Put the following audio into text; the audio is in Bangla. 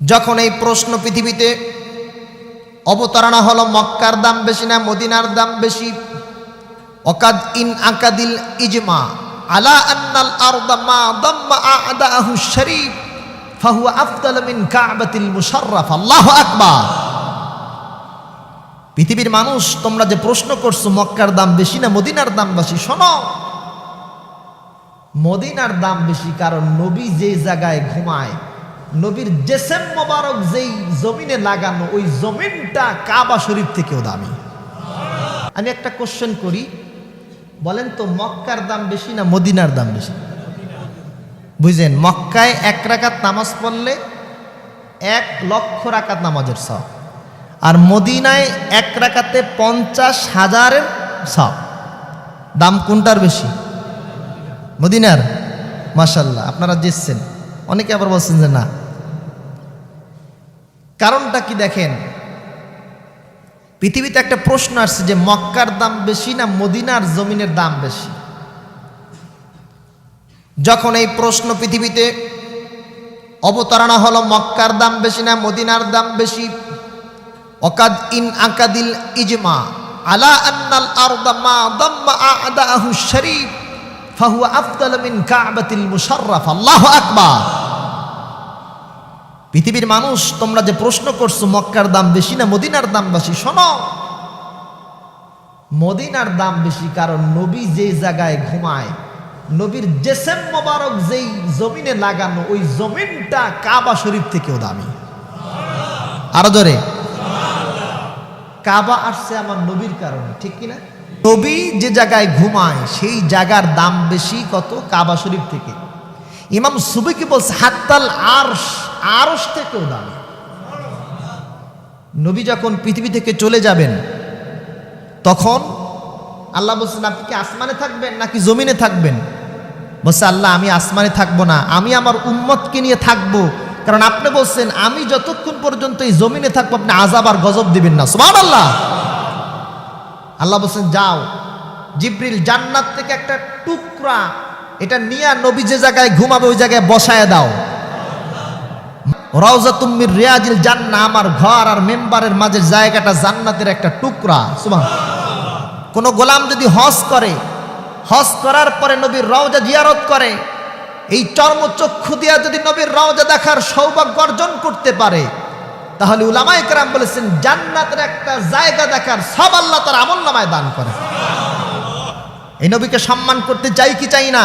যখন এই প্রশ্ন পৃথিবীতে অবতারণা হলো, মক্কার দাম বেশি না, মদিনার দাম বেশি অকাদ ইন আকাদিল ইজমা, আলা আন্নাল আরদা মা দাম্মা আদাহু শরীফ ফাহু আফদাল মিন কাবাতিল মুশাররাফ। আল্লাহু আকবার। পৃথিবীর মানুষ, তোমরা যে প্রশ্ন করছ, মক্কার দাম বেশি না, মদিনার দাম বেশি, শোনো। মদিনার দাম বেশি কারণ নবী যে জায়গায় ঘুমায় নবীর জেসেম মোবারক যেই জমিনে লাগানো, ওই জমিনটা কাবা শরীফ থেকেও দামি। আমি একটা কোশ্চেন করি, বলেন তো মক্কার দাম বেশি না মদিনার দাম বেশি? বুঝলেন মক্কায় এক রাকাত নামাজ পড়লে এক লক্ষ রাকাত নামাজের সব আর মদিনায় এক রাকাতে পঞ্চাশ হাজারের সব দাম কোনটার বেশি? মদিনার? মাসাল্লাহ আপনারা জিতছেন। অনেকে আবার বলছেন যে না কারণটা কি দেখেন? পৃথিবীতে একটা প্রশ্ন আসছে যে মক্কার দাম বেশি না মদিনার জমিনের দাম বেশি? যখন এই প্রশ্ন পৃথিবীতে অবতারণা হলো মক্কার দাম বেশি না মদিনার দাম বেশি অকাদ ইন আকাদিল ইজমা আলা আন্নাল আরদা মা দাম্মা আদাহু শরীফ ফাহু আফদাল মিন কাবাতিল মুশাররাফ। আল্লাহু আকবার। পৃথিবীর মানুষ, তোমরা যে প্রশ্ন করছ, মক্কার দাম বেশি না মদিনার দাম বেশি, শোনো। মদিনার দাম বেশি কারণ নবী যে জায়গায় ঘুমায়, নবীর জেসেম মোবারক যেই জমিনে লাগানো, ওই জমিনটা কাবা শরীফ থেকেও দামি। আরও ধরে কাবা আসছে আমার নবীর কারণে, ঠিক কিনা? নবী যে জায়গায় ঘুমায়, সেই জায়গার দাম বেশি কত? কাবা শরীফ থেকে। ইমাম সুবিকে বলছে, হাত্তাল আরশ। আরশ থেকেও দামি নবী যখন পৃথিবী থেকে চলে যাবেন, তখন আল্লাহ বলছেন, আপনি কি আসমানে থাকবেন নাকি জমিনে থাকবেন? বলছে, আল্লাহ, আমি আসমানে থাকব না, আমি আমার উম্মতকে নিয়ে থাকব। কারণ আপনি বলছেন, আমি যতক্ষণ পর্যন্ত এই জমিনে থাকব, আপনি আজাব আর গজব দিবেন না। সুমান আল্লাহ আল্লাহ বলছেন, যাও। জিব্রিল জান্নাত থেকে একটা টুকরা, এটা নিয়ে নবী যে জায়গায় ঘুমাবে, ওই জায়গায় বসায় দাও। রওজা রিয়াজিল জান্না আমার ঘর আর মেম্বারের মাঝের জায়গাটা জান্নাতের একটা টুকরা। গোলাম যদি করে করার পরে নবীর রওজা জিয়ারত করে, এই চর্মচক্ষু দিয়া যদি নবীর রওজা দেখার সৌভাগ্য অর্জন করতে পারে, তাহলে উলামায়ে কেরাম বলেছেন, জান্নাতের একটা জায়গা দেখার সব আল্লাহ তার আমল নামায় দান করে। এই নবীকে সম্মান করতে চাই কি চাই না?